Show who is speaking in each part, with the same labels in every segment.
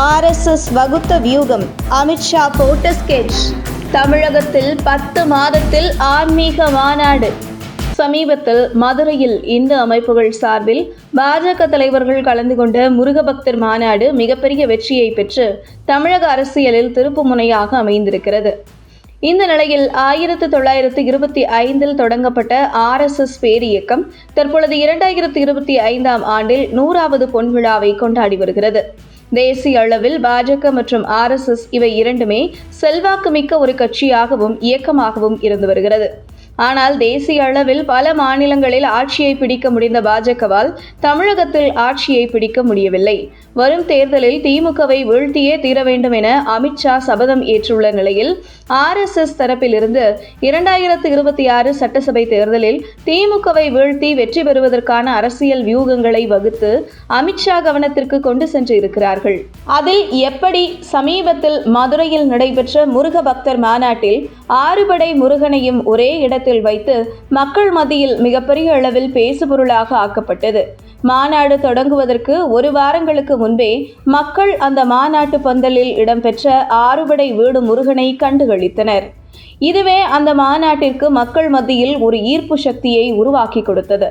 Speaker 1: RSS வகுத்த வியூகம். அமித்ஷா போட்ட ஸ்கெட்ச் தமிழகத்தில் பத்து மாதத்தில் ஆன்மீக மாநாடு. சமீபத்தில் மதுரையில் இந்து அமைப்புகள் சார்பில் பாஜக தலைவர்கள் கலந்து கொண்ட முருகபக்தர் மாநாடு மிகப்பெரிய வெற்றியை பெற்று தமிழக அரசியலில் திருப்புமுனையாக அமைந்திருக்கிறது. இந்த நிலையில் ஆயிரத்து தொள்ளாயிரத்து இருபத்தி ஐந்தில் தொடங்கப்பட்ட ஆர்எஸ்எஸ் பேரியக்கம் தற்பொழுது இரண்டாயிரத்து இருபத்தி ஐந்தாம் ஆண்டில் நூறாவது பொன்விழாவை கொண்டாடி வருகிறது. தேசிய அளவில் பாஜக மற்றும் ஆர்எஸ்எஸ் இவை இரண்டுமே செல்வாக்குமிக்க ஒரு கட்சியாகவும் இயக்கமாகவும் இருந்து வருகிறது. ஆனால் தேசிய அளவில் பல மாநிலங்களில் ஆட்சியை பிடிக்க முடிந்த பாஜகவால் தமிழகத்தில் ஆட்சியை பிடிக்க முடியவில்லை. வரும் தேர்தலில் திமுகவை வீழ்த்தியே தீர வேண்டும் என அமித்ஷா சபதம் ஏற்றுள்ள நிலையில் ஆர்எஸ்எஸ் தரப்பிலிருந்து இரண்டாயிரத்து இருபத்தி ஆறு சட்டசபை தேர்தலில் திமுகவை வீழ்த்தி வெற்றி பெறுவதற்கான அரசியல் வியூகங்களை வகுத்து அமித்ஷா கவனத்திற்கு கொண்டு சென்று இருக்கிறார்கள். அதில் எப்படி சமீபத்தில் மதுரையில் நடைபெற்ற முருக பக்தர் மாநாட்டில் ஆறுபடை முருகனையும் ஒரே இடத்தில் வைத்து மக்கள் மத்தியில் மிகப்பெரிய அளவில் பேசுபொருளாக ஆக்கப்பட்டது. மாநாடு தொடங்குவதற்கு ஒரு வாரங்களுக்கு முன்பே மக்கள் அந்த மாநாட்டு பந்தலில் இடம்பெற்ற ஆறுபடை வீடு முருகனை கண்டுகளித்தனர். இதுவே அந்த மாநாட்டிற்கு மக்கள் மத்தியில் ஒரு ஈர்ப்பு சக்தியை உருவாக்கி கொடுத்தது.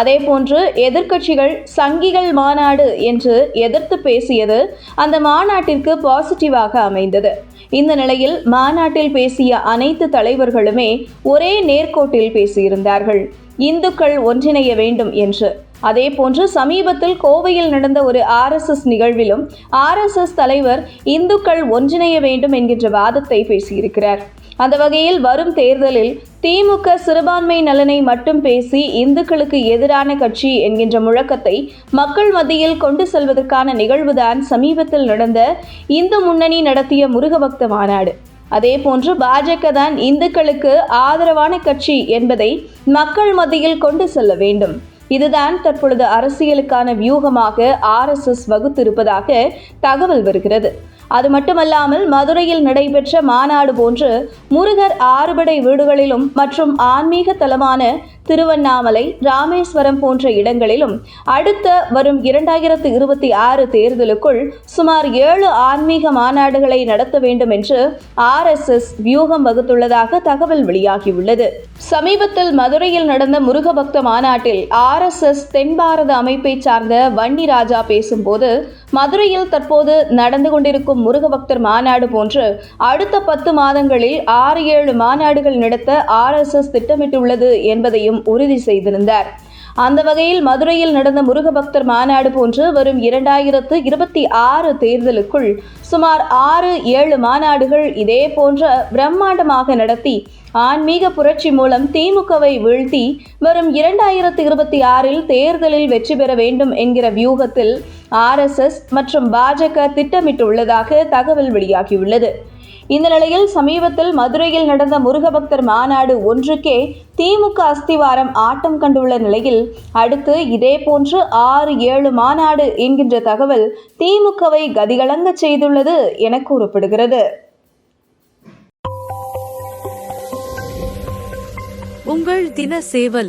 Speaker 1: அதேபோன்று எதிர்க்கட்சிகள் சங்கிகள் மாநாடு என்று எதிர்த்து பேசியது அந்த மாநாட்டிற்கு பாசிட்டிவாக அமைந்தது. இந்த நிலையில் மாநாட்டில் பேசிய அனைத்து தலைவர்களுமே ஒரே நேர்கோட்டில் பேசியிருந்தார்கள். இந்துக்கள் ஒன்றிணைய வேண்டும் என்று. அதேபோன்று சமீபத்தில் கோவையில் நடந்த ஒரு ஆர்எஸ்எஸ் நிகழ்விலும் ஆர்எஸ்எஸ் தலைவர் இந்துக்கள் ஒன்றிணைய வேண்டும் என்கின்ற வாதத்தை பேசியிருக்கிறார். அந்த வகையில் வரும் தேர்தலில் திமுக சிறுபான்மை நலனை மட்டும் பேசி இந்துக்களுக்கு எதிரான கட்சி என்கின்ற முழக்கத்தை மக்கள் மத்தியில் கொண்டு செல்வதற்கான நிகழ்வுதான் சமீபத்தில் நடந்த இந்து முன்னணி நடத்திய முருகபக்த மாநாடு. அதேபோன்று பாஜக தான் இந்துக்களுக்கு ஆதரவான கட்சி என்பதை மக்கள் மத்தியில் கொண்டு செல்ல வேண்டும். இதுதான் தற்பொழுது அரசியலுக்கான வியூகமாக ஆர்எஸ்எஸ் வகுத்திருப்பதாக தகவல் வருகிறது. அது மட்டுமல்லாமல் மதுரையில் நடைபெற்ற மாநாடு போன்று முருகர் ஆறுபடை வீடுகளிலும் மற்றும் ஆன்மீக தலமான திருவண்ணாமலை ராமேஸ்வரம் போன்ற இடங்களிலும் அடுத்த வரும் இரண்டாயிரத்து இருபத்தி ஆறு தேர்தலுக்குள் சுமார் ஏழு ஆன்மீக மாநாடுகளை நடத்த வேண்டும் என்று ஆர்எஸ்எஸ் வியூகம் வகுத்துள்ளதாக தகவல் வெளியாகியுள்ளது. சமீபத்தில் மதுரையில் நடந்த முருகபக்த மாநாட்டில் ஆர்எஸ்எஸ் தென் பாரத அமைப்பை சார்ந்த வன்னி ராஜா பேசும்போது மதுரையில் தற்போது நடந்து கொண்டிருக்கும் முருகபக்தர் மாநாடு போன்று அடுத்த பத்து மாதங்களில் ஆறு ஏழு மாநாடுகள் நடத்த ஆர்எஸ்எஸ் திட்டமிட்டுள்ளது என்பதையும் உறுதி செய்திருந்தார். அந்த வகையில் மதுரையில் நடந்த முருகபக்தர் மாநாடு போன்று வரும் இரண்டாயிரத்து இருபத்தி ஆறு தேர்தலுக்குள் சுமார் ஆறு ஏழு மாநாடுகள் இதே போன்ற பிரம்மாண்டமாக நடத்தி ஆன்மீக புரட்சி மூலம் திமுகவை வீழ்த்தி வரும் இரண்டாயிரத்து இருபத்தி ஆறில் தேர்தலில் வெற்றி பெற வேண்டும் என்கிற வியூகத்தில் ஆர்எஸ்எஸ் மற்றும் பாஜக திட்டமிட்டுள்ளதாக தகவல் வெளியாகியுள்ளது. இந்த நிலையில் சமீபத்தில் மதுரையில் நடந்த முருகபக்தர் மாநாடு ஒன்றுக்கே திமுக அஸ்திவாரம் ஆட்டம் கண்டுள்ள நிலையில் அடுத்து இதேபோன்று ஆறு ஏழு மாநாடு என்கின்ற தகவல் திமுகவை கதிகலங்க செய்துள்ளது என கூறப்படுகிறது.
Speaker 2: உங்கள் தின சேவல்